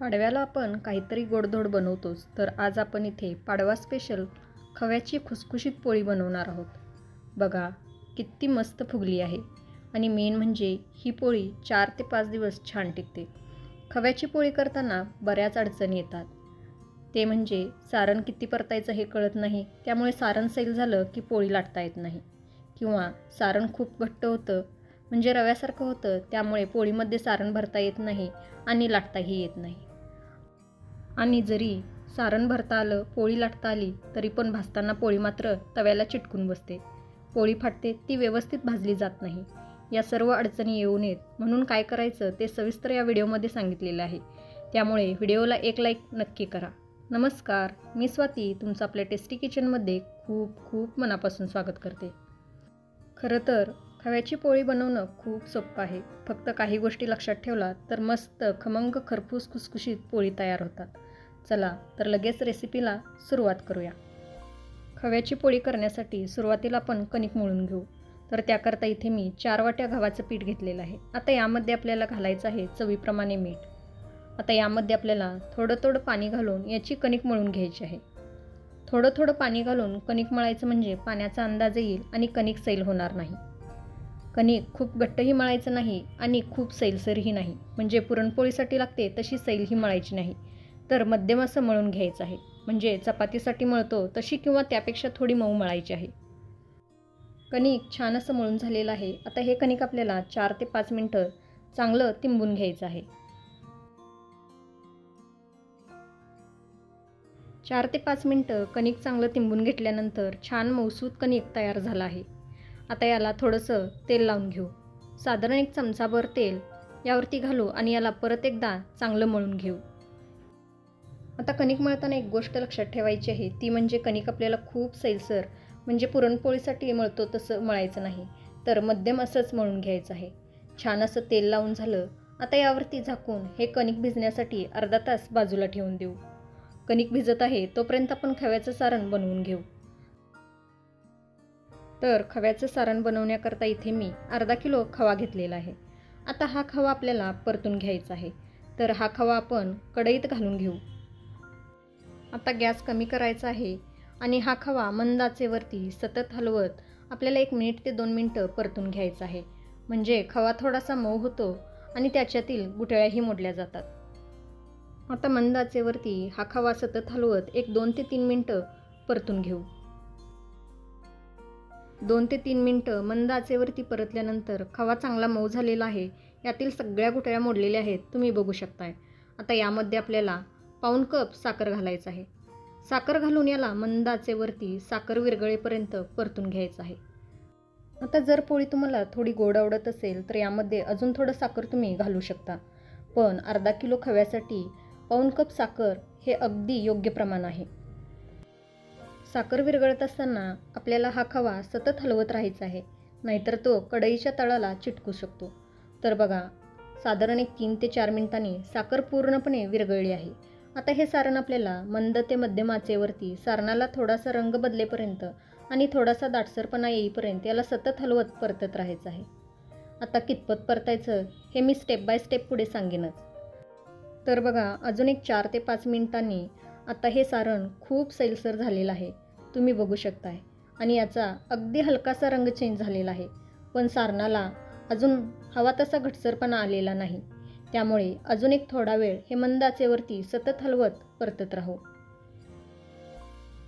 पाडव्याला आपण काहीतरी गोडधोड बनवतोच तर आज आपण इथे पाडवा स्पेशल खव्याची खुसखुशीत पोळी बनवणार आहोत. बघा किती मस्त फुगली आहे. आणि मेन म्हणजे ही पोळी चार ते पाच दिवस छान टिकते. खव्याची पोळी करताना बऱ्याच अडचणी येतात. ते म्हणजे सारण किती परतायचं हे कळत नाही त्यामुळे सारण सैल झालं की पोळी लाटता येत नाही. किंवा सारण खूप घट्ट होतं म्हणजे रव्यासारखं होतं त्यामुळे पोळीमध्ये सारण भरता येत नाही आणि लाटताही येत नाही. आणि जरी सारण भरता आलं पोळी लाटता आली तरी पण भाजताना पोळी मात्र तव्याला चिटकून बसते. पोळी फाटते ती व्यवस्थित भाजली जात नाही. या सर्व अडचणी येऊ नयेत म्हणून काय करायचं ते सविस्तर या व्हिडिओमध्ये सांगितलेलं आहे. त्यामुळे व्हिडिओला एक लाईक नक्की करा. नमस्कार मी स्वाती तुमचं आपल्या टेस्टी किचनमध्ये खूप खूप मनापासून स्वागत करते. खरं तर खव्याची पोळी बनवणं खूप सोपं आहे. फक्त काही गोष्टी लक्षात ठेवला तर मस्त खमंग खरपूस खुसखुशीत पोळी तयार होतात. चला तर लगेच रेसिपीला सुरुवात करूया. खव्याची पोळी करण्यासाठी सुरुवातीला आपण कणिक मळून घेऊ. तर त्याकरता इथे मी चार वाट्या गव्हाचं पीठ घेतलेलं आहे. आता यामध्ये आपल्याला घालायचं आहे चवीप्रमाणे मीठ. आता यामध्ये आपल्याला थोडं थोडं पाणी घालून याची कणिक मळून घ्यायची आहे. थोडं थोडं पाणी घालून कणिक मळायचं म्हणजे पाण्याचा अंदाज येईल आणि कणिक सैल होणार नाही. कणिक खूप घट्टही मळायचं नाही आणि खूप सैलसरही नाही. म्हणजे पुरणपोळीसाठी लागते तशी सैलही मळायची नाही. तर मध्यम असं मळून घ्यायचं आहे. म्हणजे चपातीसाठी मळतो तशी किंवा त्यापेक्षा थोडी मऊ मळायची आहे. कणिक छान असं मळून झालेलं आहे. आता हे कणिक आपल्याला चार ते पाच मिनटं चांगलं तिंबून घ्यायचं आहे. चार ते पाच मिनटं कणिक चांगलं तिंबून घेतल्यानंतर छान मौसूद कणिक तयार झालं आहे. आता याला थोडंसं तेल लावून घेऊ. साधारण एक चमचाभर तेल यावरती घालू आणि याला परत एकदा चांगलं मळून घेऊ. आता कणिक मळताना एक गोष्ट लक्षात ठेवायची आहे. ती म्हणजे कणिक आपल्याला खूप सैलसर म्हणजे पुरणपोळीसाठी मळतो तसं मळायचं नाही. तर मध्यम असंच मळून घ्यायचं आहे. छान असं तेल लावून झालं आता यावरती झाकून हे कणिक भिजण्यासाठी अर्धा तास बाजूला ठेवून देऊ. कणिक भिजत आहे तोपर्यंत आपण खव्याचं सारण बनवून घेऊ. तर खव्याचं सारण बनवण्याकरता इथे मी अर्धा किलो खवा घेतलेला आहे. आता हा खवा आपल्याला परतून घ्यायचा आहे. तर हा खवा आपण कढईत घालून घेऊ. आता गॅस कमी करायचा आहे आणि हा खवा मंदाचेवरती सतत हलवत आपल्याला एक मिनिट ते दोन मिनटं परतून घ्यायचं आहे. म्हणजे खवा थोडासा मऊ होतो आणि त्याच्यातील गुठळ्याही मोडल्या जातात. आता मंदाचेवरती हा खवा सतत हलवत एक दोन ते तीन मिनटं परतून घेऊ. दोन ते तीन मिनटं मंद आचेवरती परतल्यानंतर खवा चांगला मऊ झालेला आहे. यातील सगळ्या गुठळ्या मोडलेल्या आहेत. तुम्ही बघू शकताय. आता यामध्ये आपल्याला पाऊण कप साखर घालायचं आहे. साखर घालून याला मंदाचे वरती साखर विरगळेपर्यंत परतून घ्यायचं आहे. आता जर पोळी तुम्हाला थोडी गोड आवडत असेल तर यामध्ये अजून थोडं साखर तुम्ही घालू शकता. पण अर्धा किलो खव्यासाठी पाऊण कप साखर हे अगदी योग्य प्रमाण आहे. साखर विरघळत असताना आपल्याला हा खवा सतत हलवत राहायचा आहे नाहीतर तो कढईच्या तळाला चिटकू शकतो. तर बघा साधारण एक तीन ते चार मिनिटांनी साखर पूर्णपणे विरघळली आहे. आता हे सारण आपल्याला मंद ते मध्यम आचेवरती सारणाला थोडासा रंग बदलेपर्यंत आणि थोडासा दाटसरपणा येईपर्यंत याला सतत हलवत परतत राहायचं आहे. आता कितपत परतायचं हे मी स्टेप बाय स्टेप पुढे सांगेनच. तर बघा अजून एक चार ते पाच मिनिटांनी आता हे सारण खूप सैलसर झालेलं आहे. तुम्ही बघू शकताय. आणि याचा अगदी हलकासा रंग चेंज झालेला आहे. पण सारणाला अजून हवा तसा घटसरपणा आलेला नाही. त्यामुळे अजून एक थोडा वेळ हे मंद आचेवरती सतत हलवत परतत राहू.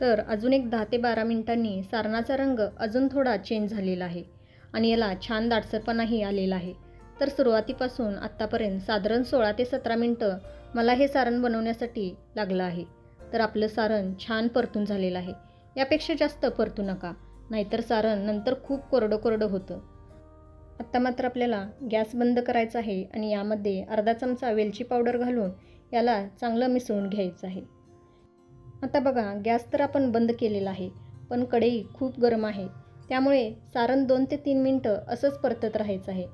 तर अजून एक दहा ते बारा मिनिटांनी सारणाचा रंग अजून थोडा चेंज झालेला आहे आणि याला छान दाटसरपणाही आलेला आहे. तर सुरुवातीपासून आत्तापर्यंत साधारण सोळा ते सतरा मिनटं मला हे सारण बनवण्यासाठी लागलं आहे. तर आपलं सारण छान परतून झालेलं आहे. यापेक्षा जास्त परतू नका. नाहीतर सारण नंतर खूप कोरडं कोरडं होतं. आत्ता मात्र आपल्याला गॅस बंद करायचा आहे आणि यामध्ये अर्धा चमचा वेलची पावडर घालून याला चांगलं मिसळून घ्यायचं आहे. आता बघा गॅस तर आपण बंद केलेला आहे पण कढई खूप गरम आहे. त्यामुळे सारण दोन ते तीन मिनटं असंच परतत राहायचं आहे.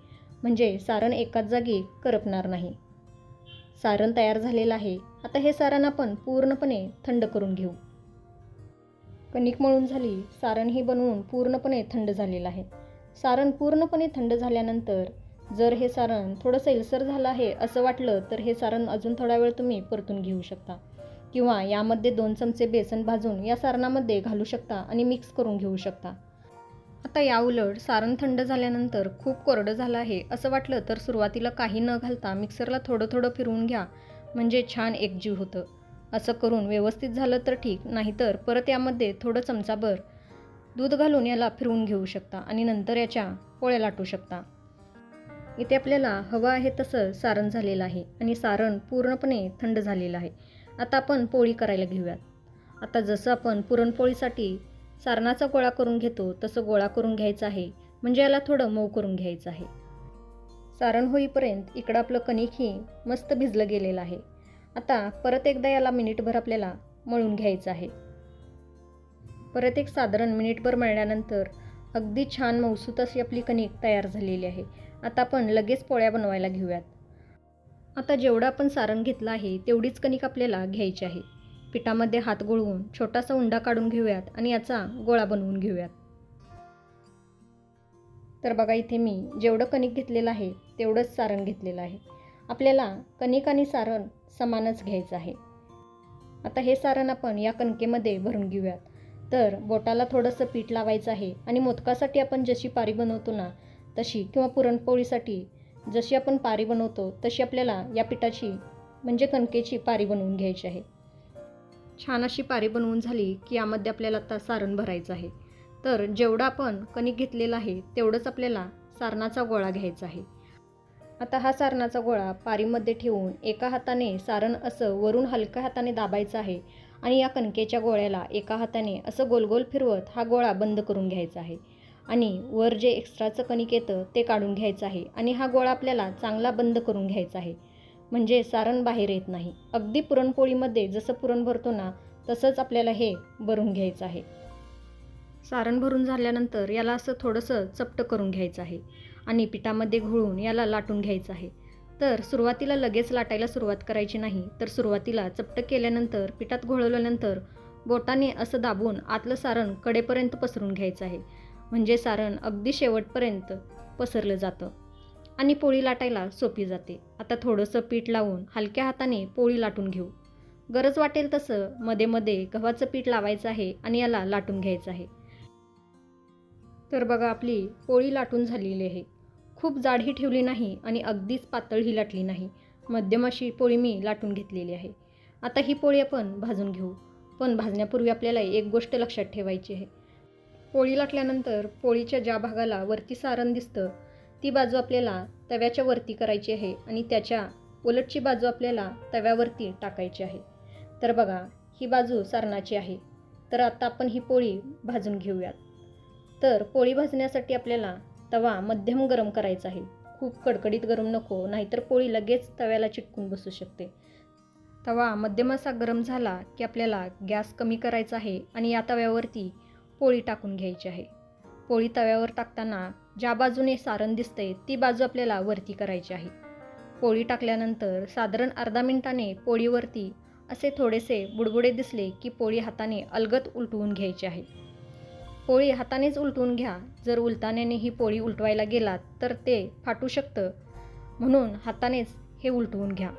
म्हणजे सारण एकाच जागी करपणार नाही. सारण तयार झालेलं आहे. आता हे सारण आपण पूर्णपणे थंड करून घेऊ. कणिक मळून झाली सारणही बनवून पूर्णपणे थंड झालेलं आहे. सारण पूर्णपणे थंड झाल्यानंतर जर हे सारण थोडं सैलसर झालं आहे असं वाटलं तर हे सारण अजून थोडा वेळ तुम्ही परतून घेऊ शकता. किंवा यामध्ये दोन चमचे बेसन भाजून या सारणामध्ये घालू शकता आणि मिक्स करून घेऊ शकता. आता याउलट सारण थंड झाल्यानंतर खूप कोरडं झालं आहे असं वाटलं तर सुरुवातीला काही न घालता मिक्सरला थोडं थोडं फिरवून घ्या म्हणजे छान एकजीव होतं. असं करून व्यवस्थित झालं तर ठीक नाहीतर परत यामध्ये थोडं चमचाभर दूध घालून याला फिरवून घेऊ शकता आणि नंतर याच्या पोळ्या लाटू शकता. इथे आपल्याला हवं आहे तसं सारण झालेलं आहे आणि सारण पूर्णपणे थंड झालेलं आहे. आता आपण पोळी करायला घेऊयात. आता जसं आपण पुरणपोळीसाठी सारणाचा गोळा करून घेतो तसं गोळा करून घ्यायचं आहे. म्हणजे याला थोडं मऊ करून घ्यायचं आहे. सारण होईपर्यंत इकडं आपलं कणिकही मस्त भिजलं गेलेलं आहे. आता परत एकदा याला मिनिटभर आपल्याला मळून घ्यायचं आहे. परत एक साधारण मिनिटभर मळल्यानंतर अगदी छान मौसूत अशी आपली कणिक तयार झालेली आहे. आता आपण लगेच पोळ्या बनवायला घेऊयात. आता जेवढं आपण सारण घेतलं आहे तेवढीच कणिक आपल्याला घ्यायची आहे. पिठामध्ये हात गोळवून छोटासा उंडा काढून घेऊयात आणि याचा गोळा बनवून घेऊयात. तर बघा इथे मी जेवढं कणिक घेतलेलं आहे तेवढंच सारण घेतलेलं आहे. आपल्याला कणिक आणि सारण समानच घ्यायचं आहे. आता हे सारण आपण या कणकेमध्ये भरून घेऊयात. तर बोटाला थोडंसं पीठ लावायचं आहे आणि मोदकासाठी आपण जशी पारी बनवतो ना तशी किंवा पुरणपोळीसाठी जशी आपण पारी बनवतो तशी आपल्याला या पिठाची म्हणजे कणकेची पारी बनवून घ्यायची आहे. छान अशी पारी बनवून झाली की यामध्ये आपल्याला आता सारण भरायचं आहे. तर जेवढं आपण कणिक घेतलेलं आहे तेवढंच आपल्याला सारणाचा गोळा घ्यायचा आहे. आता हा सारणाचा गोळा पारीमध्ये ठेवून एका हाताने सारण असं वरून हलक्या हाताने दाबायचं आहे आणि या कणकेच्या गोळ्याला एका हाताने असं गोलगोल फिरवत हा गोळा बंद करून घ्यायचा आहे. आणि वर जे एक्स्ट्राचं कणिक येतं ते काढून घ्यायचं आहे आणि हा गोळा आपल्याला चांगला बंद करून घ्यायचा आहे. म्हणजे सारण बाहेर येत नाही. अगदी पुरणपोळीमध्ये जसं पुरण भरतो ना तसंच आपल्याला हे भरून घ्यायचं आहे. सारण भरून झाल्यानंतर याला असं थोडंसं चपटं करून घ्यायचं आहे. आणि पिठामध्ये घोळून याला लाटून घ्यायचं आहे. तर सुरुवातीला लगेच लाटायला सुरुवात करायची नाही तर सुरुवातीला चपट केल्यानंतर पिठात घोळवल्यानंतर बोटाने असं दाबून आतलं सारण कडेपर्यंत पसरून घ्यायचं आहे. म्हणजे सारण अगदी शेवटपर्यंत पसरलं जातं. आणि पोळी लाटायला सोपी जाते. आता थोडंसं पीठ लावून हलक्या हाताने पोळी लाटून घेऊ. गरज वाटेल तसं मध्ये मध्ये गव्हाचं पीठ लावायचं आहे आणि याला लाटून घ्यायचं आहे. तर बघा आपली पोळी लाटून झालेली आहे. खूप जाडही ठेवली नाही आणि अगदीच पातळही लाटली नाही. मध्यम अशी पोळी मी लाटून घेतलेली आहे. आता ही पोळी आपण भाजून घेऊ. पण भाजण्यापूर्वी आपल्याला एक गोष्ट लक्षात ठेवायची आहे. पोळी लाटल्यानंतर पोळीच्या ज्या भागाला वरती सारण दिसतं ती बाजू आपल्याला तव्याच्या वरती करायची आहे आणि त्याच्या उलटची बाजू आपल्याला तव्यावरती टाकायची आहे. तर बघा ही बाजू सारणाची आहे. तर आता आपण ही पोळी भाजून घेऊयात. तर पोळी भाजण्यासाठी आपल्याला तवा मध्यम गरम करायचा आहे. खूप कडकडीत गरम नको नाहीतर पोळी लगेच तव्याला चिटकून बसू शकते. तवा मध्यम असा गरम झाला की आपल्याला गॅस कमी करायचा आहे आणि या तव्यावरती पोळी टाकून घ्यायची आहे. पोळी तव्यावर टाकताना ज्या बाजूने सारण दिसतंय ती बाजू आपल्याला वरती करायची आहे. पोळी टाकल्यानंतर साधारण अर्धा मिनिटाने पोळीवरती असे थोडेसे बुडबुडे दिसले की पोळी हाताने अलगत उलटवून घ्यायची आहे. पोळी हातानेच उलटून घ्या. जर उलटाण्याने ही पोळी उलटवायला गेलात तर ते फाटू शकतं. म्हणून हातानेच हे उलटवून घ्या.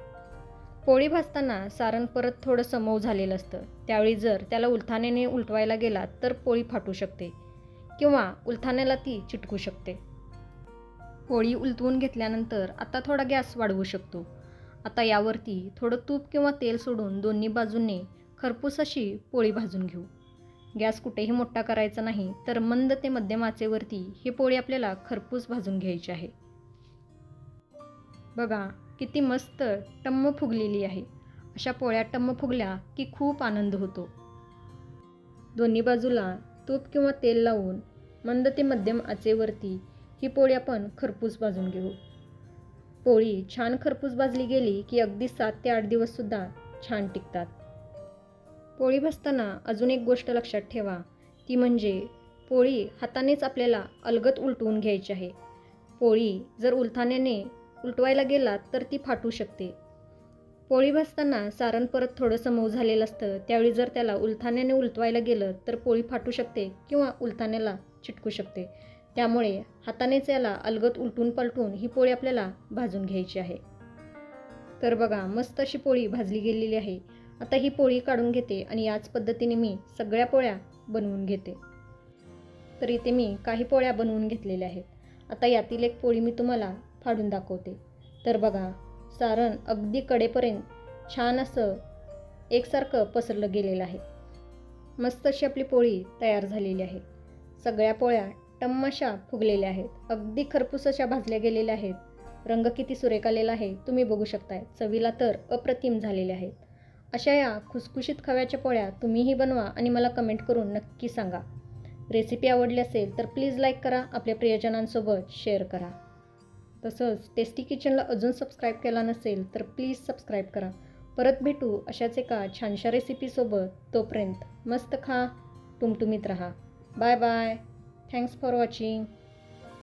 पोळी भाजताना सारण परत थोडंसं मऊ झालेलं असतं. त्यावेळी जर त्याला उलथाण्याने उलटवायला गेलात तर पोळी फाटू शकते. किंवा उलथाण्याला ती चिटकू शकते. पोळी उलटवून घेतल्यानंतर आता थोडा गॅस वाढवू शकतो. आता यावरती थोडं तूप किंवा तेल सोडून दोन्ही बाजूंनी खरपूस अशी पोळी भाजून घेऊ. गॅस कुठेही मोठा करायचा नाही तर मंद ते मध्यम आचेवरती ही पोळी आपल्याला खरपूस भाजून घ्यायची आहे. बघा किती मस्त टम्म फुगलेली आहे. अशा पोळ्या टम्म फुगल्या की खूप आनंद होतो. दोन्ही बाजूला तूप किंवा तेल लावून मंद ते मध्यम आचेवरती ही पोळी आपण खरपूस भाजून घेऊ. पोळी छान खरपूस भाजली गेली की अगदी सात ते आठ दिवससुद्धा छान टिकतात. पोळी भाजताना अजून एक गोष्ट लक्षात ठेवा. ती म्हणजे पोळी हातानेच आपल्याला अलगत उलटवून घ्यायची आहे. पोळी जर उलथाण्याने उलटवायला गेलात तर ती फाटू शकते. पोळी भाजताना सारण परत थोडंसं मऊ झालेलं असतं. त्यावेळी जर त्याला उलथाण्याने उलटवायला गेलं तर पोळी फाटू शकते किंवा उलथाण्याला चिटकू शकते. त्यामुळे हातानेच याला अलगत उलटून पलटून ही पोळी आपल्याला भाजून घ्यायची आहे. तर बघा मस्त अशी पोळी भाजली गेलेली आहे. आता ही पोळी काढून घेते आणि याच पद्धतीने मी सगळ्या पोळ्या बनवून घेते. तर इथे मी काही पोळ्या बनवून घेतलेल्या आहेत. आता यातील एक पोळी मी तुम्हाला फाडून दाखवते. तर बघा सारण अगदी कडेपर्यंत छान असं एकसारखं पसरलं गेलेलं आहे. मस्त अशी आपली पोळी तयार झालेली आहे. सगळ्या पोळ्या टम्माशा फुगलेल्या आहेत. अगदी खरपूस अशा भाजल्या गेलेल्या आहेत. रंग किती सुरेख आलेला आहे तुम्ही बघू शकताय. चवीला तर अप्रतिम झालेले आहेत. अशा या खुसखुशीत खव्याच्या पोळ्या तुम्हीही बनवा आणि मला कमेंट करून नक्की सांगा. रेसिपी आवडली असेल तर प्लीज लाईक करा आपल्या प्रियजनांसोबत शेअर करा. तसंच टेस्टी किचनला अजून सबस्क्राईब केला नसेल तर प्लीज सबस्क्राईब करा. परत भेटू अशाच एका छानशा रेसिपीसोबत तोपर्यंत मस्त खा टुमटुमीत राहा. Bye bye. Thanks for watching